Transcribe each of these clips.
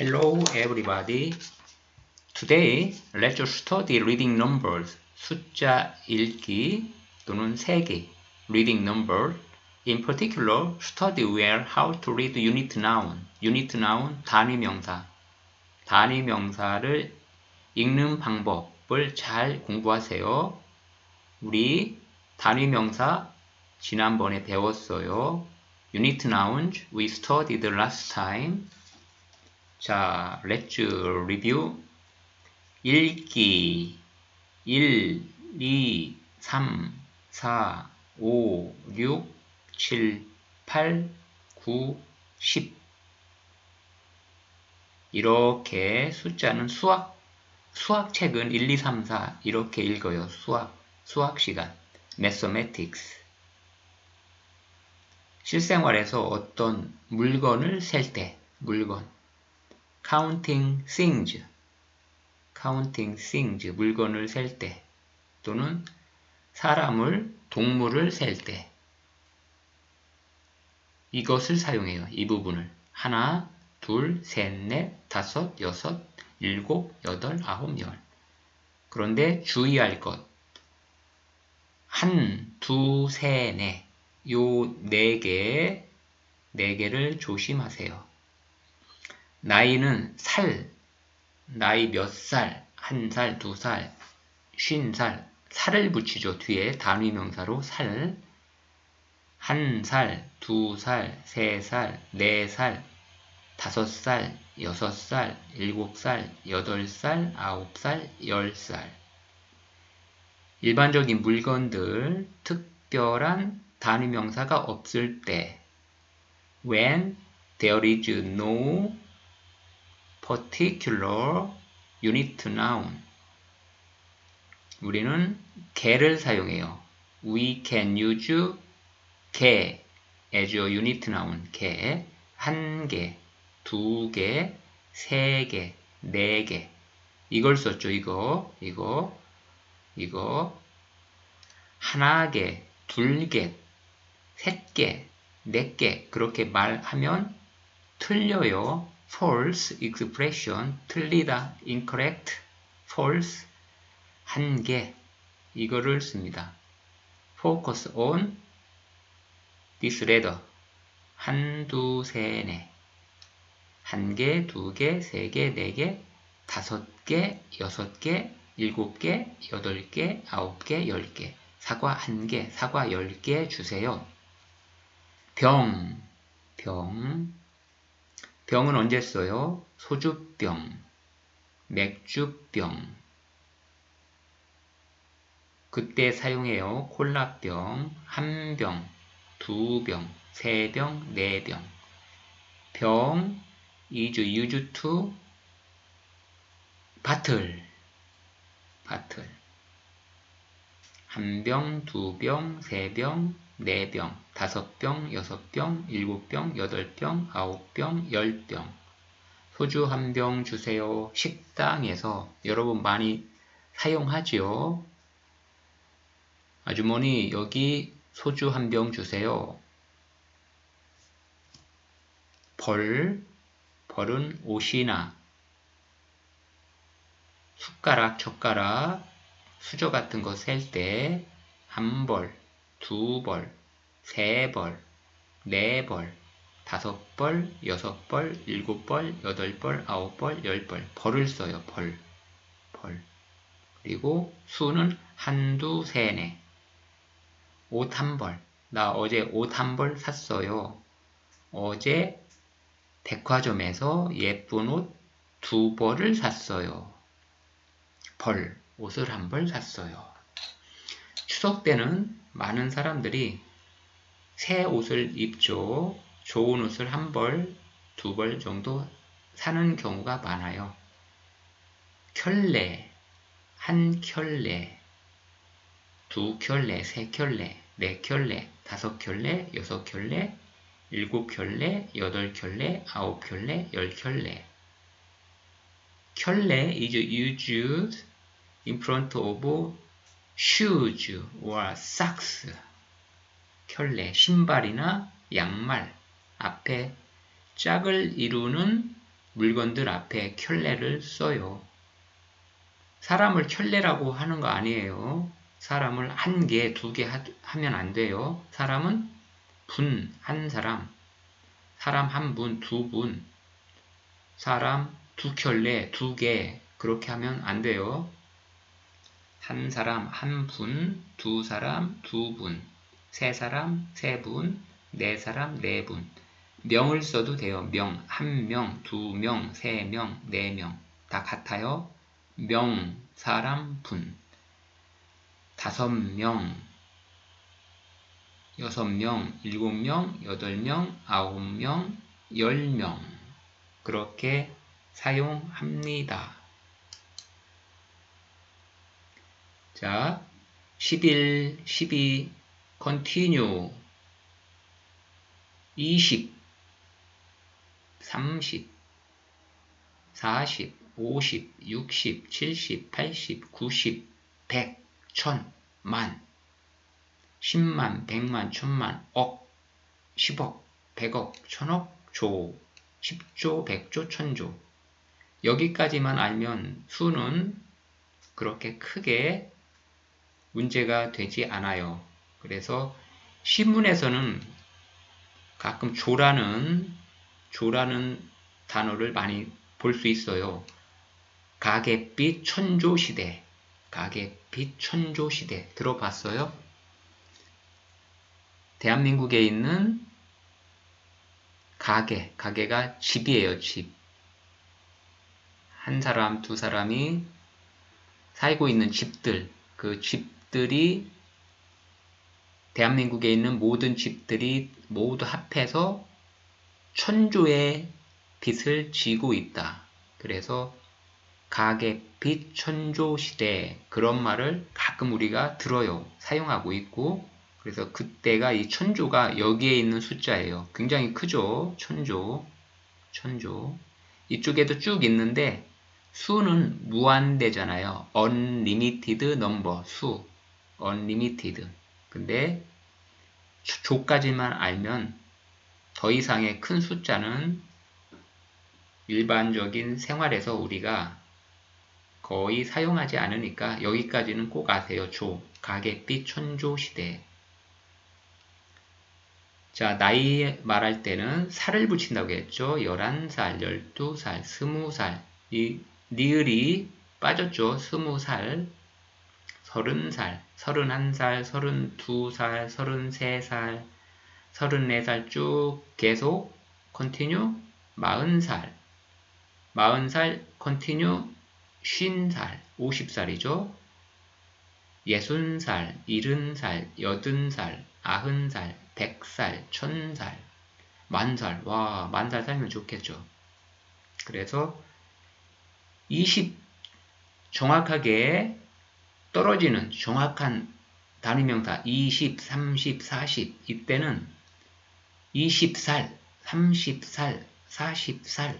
Hello everybody. Today, let's study reading numbers. 숫자 읽기 또는 세기. Reading number. In particular, study well how to read unit noun. unit noun 단위 명사. 단위 명사를 읽는 방법을 잘 공부하세요. 우리 단위 명사 지난번에 배웠어요. unit nouns we studied last time. 자, let's review. 읽기. 1, 2, 3, 4, 5, 6, 7, 8, 9, 10 이렇게 숫자는 수학. 수학책은 1, 2, 3, 4 이렇게 읽어요. 수학. 수학 시간. Mathematics. 실생활에서 어떤 물건을 셀 때 물건 counting things. counting things. 물건을 셀 때 또는 사람을 동물을 셀 때. 이것을 사용해요. 이 부분을. 하나, 둘, 셋, 넷, 다섯, 여섯, 일곱, 여덟, 아홉, 열. 그런데 주의할 것. 한, 두, 세, 넷요네 개, 네 개를 조심하세요. 나이는 살, 나이 몇 살, 한 살, 두 살, 쉰 살, 살을 붙이죠. 뒤에 단위 명사로 살. 한 살, 두 살, 세 살, 네 살, 다섯 살, 여섯 살, 일곱 살, 여덟 살, 아홉 살, 열 살. 일반적인 물건들, 특별한 단위 명사가 없을 때 when there is no particular unit noun 우리는 개를 사용해요. We can use 개 as a unit noun. 개, 한 개, 두 개, 세 개, 네 개. 이걸 썼죠. 이거, 이거, 이거. 하나 개, 둘 개, 셋 개, 네 개. 그렇게 말하면 틀려요. False expression 틀리다 incorrect false 한개 이거를 씁니다. focus on this letter 한두 세네 한 개, 두 개, 세 개, 네 개, 다섯 개, 여섯 개, 일곱 개, 여덟 개, 아홉 개, 열 개. 사과 한 개, 사과 열 개 주세요. 병, 병, 병은 언제 써요? 소주병, 맥주병. 그때 사용해요. 콜라병, 한 병, 두 병, 세 병, 네 병. 병, 이주, 유주 투, 바틀, 바틀. 한 병, 두 병, 세 병, 네 병, 다섯 병, 여섯 병, 일곱 병, 여덟 병, 아홉 병, 열 병. 소주 한 병 주세요. 식당에서 여러분 많이 사용하지요. 아주머니 여기 소주 한 병 주세요. 벌, 벌은 옷이나 숟가락, 젓가락, 수저 같은 거 셀 때 한 벌, 두 벌, 세 벌, 네 벌, 다섯 벌, 여섯 벌, 일곱 벌, 여덟 벌, 아홉 벌, 열 벌. 벌을 써요. 벌. 벌. 그리고 수는 한두 세네. 옷 한 벌. 나 어제 옷 한 벌 샀어요. 어제 백화점에서 예쁜 옷 두 벌을 샀어요. 벌. 옷을 한 벌 샀어요. 추석 때는 많은 사람들이 새 옷을 입죠. 좋은 옷을 한 벌, 두 벌 정도 사는 경우가 많아요. 켤레, 한 켤레, 두 켤레, 세 켤레, 네 켤레, 다섯 켤레, 여섯 켤레, 일곱 켤레, 여덟 켤레, 아홉 켤레, 열 켤레. 켤레 is used in front of shoes or socks. 켤레, 신발이나 양말 앞에 짝을 이루는 물건들 앞에 켤레를 써요. 사람을 켤레라고 하는 거 아니에요. 사람을 한 개, 두 개 하면 안 돼요. 사람은 분, 한 사람, 사람 한 분, 두 분, 사람 두 켤레, 두 개, 그렇게 하면 안 돼요. 한 사람, 한 분, 두 사람, 두 분, 세 사람, 세 분, 네 사람, 네 분. 명을 써도 돼요. 명, 한 명, 두 명, 세 명, 네 명. 다 같아요. 명, 사람, 분. 다섯 명, 여섯 명, 일곱 명, 여덟 명, 아홉 명, 열 명. 그렇게 사용합니다. 자, 11, 12, continue. 20, 30, 40, 50, 60, 70, 80, 90, 100, 1000, 만, 10만, 100만, 1000만, 억, 10억, 100억, 1000억, 조, 10조, 100조, 1000조. 여기까지만 알면 수는 그렇게 크게 문제가 되지 않아요. 그래서 신문에서는 가끔 조라는 조라는 단어를 많이 볼 수 있어요. 가계빛 천조시대 가계빛 천조시대 들어봤어요? 대한민국에 있는 가게, 가게가 집이에요, 집. 한 사람, 두 사람이 살고 있는 집들, 그 집들이 대한민국에 있는 모든 집들이 모두 합해서 천조의 빚을 지고 있다. 그래서 가계빚 천조 시대 그런 말을 가끔 우리가 들어요. 사용하고 있고 그래서 그때가 이 천조가 여기에 있는 숫자예요. 굉장히 크죠. 천조. 천조. 이쪽에도 쭉 있는데 수는 무한대잖아요. unlimited number 수. Unlimited. 근데 조까지만 알면 더 이상의 큰 숫자는 일반적인 생활에서 우리가 거의 사용하지 않으니까 여기까지는 꼭 아세요. 조, 가계빛 천조 시대. 자, 나이 말할 때는 살을 붙인다고 했죠. 11살, 12살, 20살. 이 니을이 빠졌죠. 20살, 30살, 31살, 32살, 33살, 34살 쭉 계속 컨티뉴 40살, 40살 컨티뉴 50살, 50살이죠. 60살, 70살, 80살, 90살, 100살, 1000살, 만 살, 와, 만 살 살면 좋겠죠. 그래서 20 정확하게 떨어지는 정확한 단위명사 20, 30, 40 이때는 20살, 30살, 40살,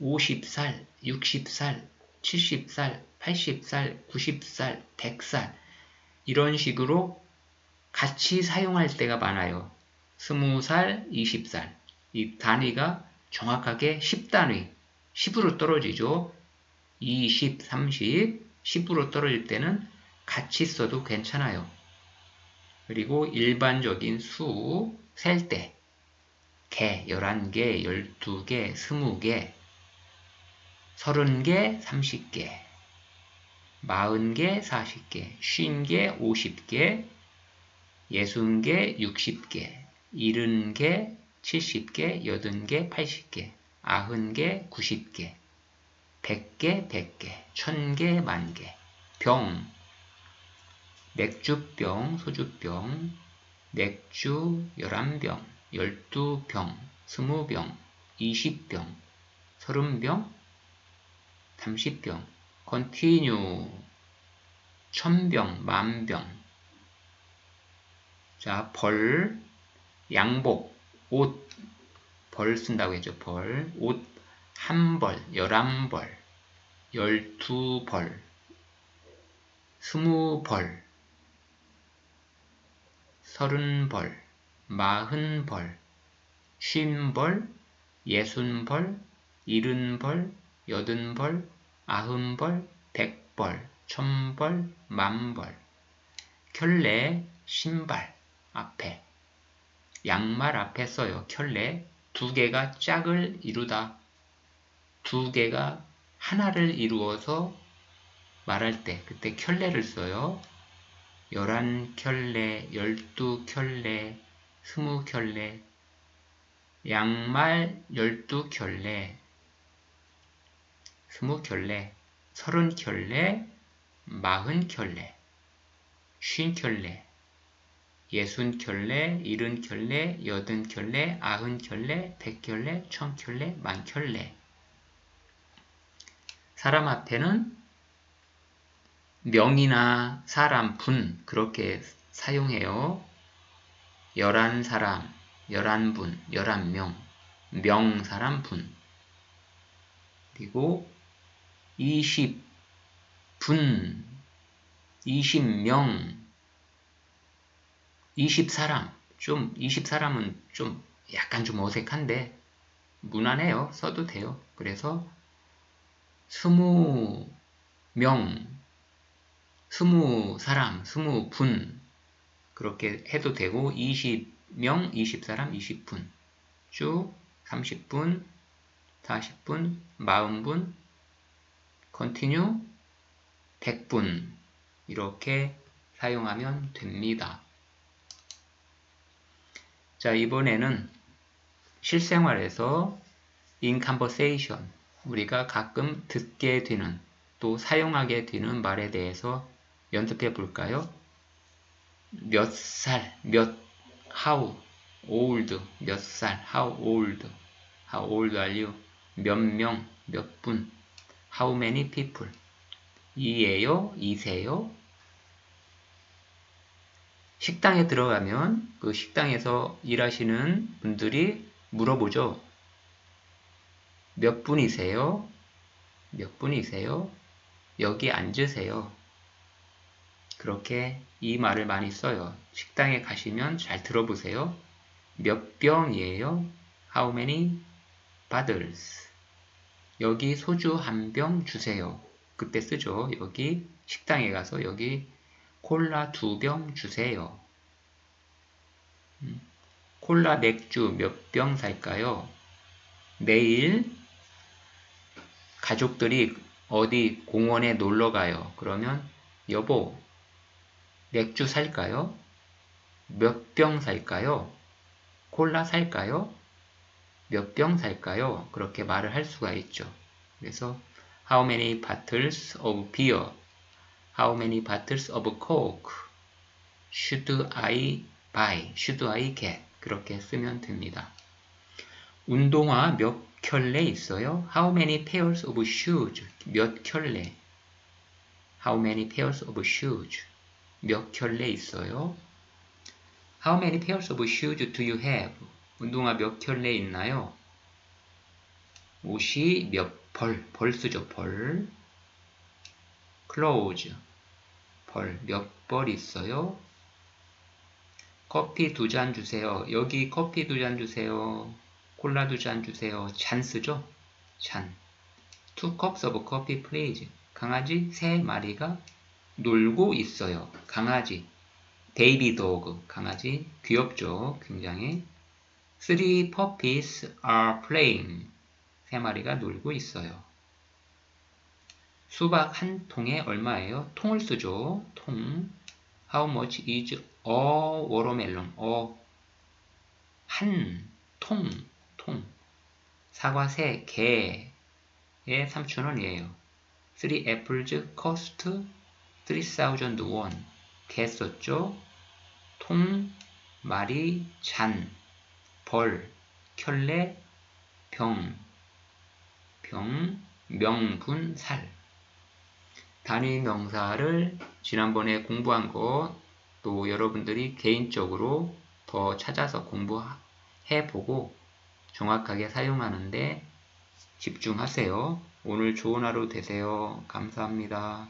50살, 60살, 70살, 80살, 90살, 100살 이런 식으로 같이 사용할 때가 많아요. 20살, 20살 이 단위가 정확하게 10단위 10으로 떨어지죠. 20, 30, 10으로 떨어질 때는 같이 써도 괜찮아요. 그리고 일반적인 수 셀 때, 개 11개, 12개, 20개, 30개, 30개, 40개, 40개, 50개, 50개, 60개, 60개, 70개, 70개, 80개, 80개, 90개, 90개, 100개, 100개, 1000개, 만개, 병, 맥주병, 소주병, 맥주 11병, 12병, 20병, 20병, 30병, 30병, continue, 천병, 만병. 자, 벌, 양복, 옷, 벌 쓴다고 했죠, 벌. 옷. 한 벌, 열한 벌, 열두 벌, 스무 벌, 서른 벌, 마흔 벌, 쉰 벌, 예순 벌, 일흔 벌, 여든 벌, 아흔 벌, 백 벌, 천 벌, 만 벌. 켤레, 신발 앞에 양말 앞에 써요. 켤레 두 개가 짝을 이루다. 두 개가 하나를 이루어서 말할 때 그때 켤레를 써요. 열한 켤레, 열두 켤레, 스무 켤레, 양말 열두 켤레, 스무 켤레, 서른 켤레, 마흔 켤레, 쉰 켤레, 예순 켤레, 일흔 켤레, 여든 켤레, 아흔 켤레, 백 켤레, 천 켤레, 만 켤레. 사람 앞에는 명이나 사람, 분 그렇게 사용해요. 열한 사람, 열한 분, 열한 명, 명 사람 분. 그리고 이십 분, 이십 명, 이십 사람. 좀 이십 사람은 좀 약간 좀 어색한데 무난해요. 써도 돼요. 그래서 스무 명 스무 사람, 스무 분 그렇게 해도 되고 20명, 20사람, 20분 쭉 30분, 40분, 40분 컨티뉴 100분 이렇게 사용하면 됩니다. 자 이번에는 실생활에서 in conversation 우리가 가끔 듣게 되는 또 사용하게 되는 말에 대해서 연습해 볼까요? 몇 살, 몇, how old, 몇 살, how old, how old are you? 몇 명, 몇 분, how many people, 이에요, 이세요. 식당에 들어가면 그 식당에서 일하시는 분들이 물어보죠. 몇 분이세요? 몇 분이세요? 여기 앉으세요. 그렇게 이 말을 많이 써요. 식당에 가시면 잘 들어보세요. 몇 병이에요? How many bottles? 여기 소주 한 병 주세요. 그때 쓰죠. 여기 식당에 가서 여기 콜라 두 병 주세요. 음, 콜라 맥주 몇 병 살까요? 내일 가족들이 어디 공원에 놀러 가요. 그러면 여보 맥주 살까요? 몇 병 살까요? 콜라 살까요? 몇 병 살까요? 그렇게 말을 할 수가 있죠. 그래서 How many bottles of beer? How many bottles of coke? Should I buy? Should I get? 그렇게 쓰면 됩니다. 운동화 몇 켤레 있어요? How many pairs of shoes? 몇 켤레? How many pairs of shoes? 몇 켤레 있어요? How many pairs of shoes do you have? 운동화 몇 켤레 있나요? 옷이 몇 벌, 벌 쓰죠, 벌. clothes, 벌, 몇 벌 있어요? 커피 두 잔 주세요. 여기 커피 두 잔 주세요. 콜라 두 잔 주세요. 잔 쓰죠? 잔. Two cups of coffee, please. 강아지 세 마리가 놀고 있어요. 강아지. 베이비 도그. 강아지. 귀엽죠? 굉장히. Three puppies are playing. 세 마리가 놀고 있어요. 수박 한 통에 얼마예요? 통을 쓰죠. 통. How much is a watermelon? 어, 한 통, 통. 사과 세 개에 3,000원이에요. Three apples cost 3,000 won. 개 썼죠? 통, 마리, 잔, 벌, 켤레, 병, 병, 명분, 살. 단위 명사를 지난번에 공부한 거또 여러분들이 개인적으로 더 찾아서 공부해 보고 정확하게 사용하는데 집중하세요. 오늘 좋은 하루 되세요. 감사합니다.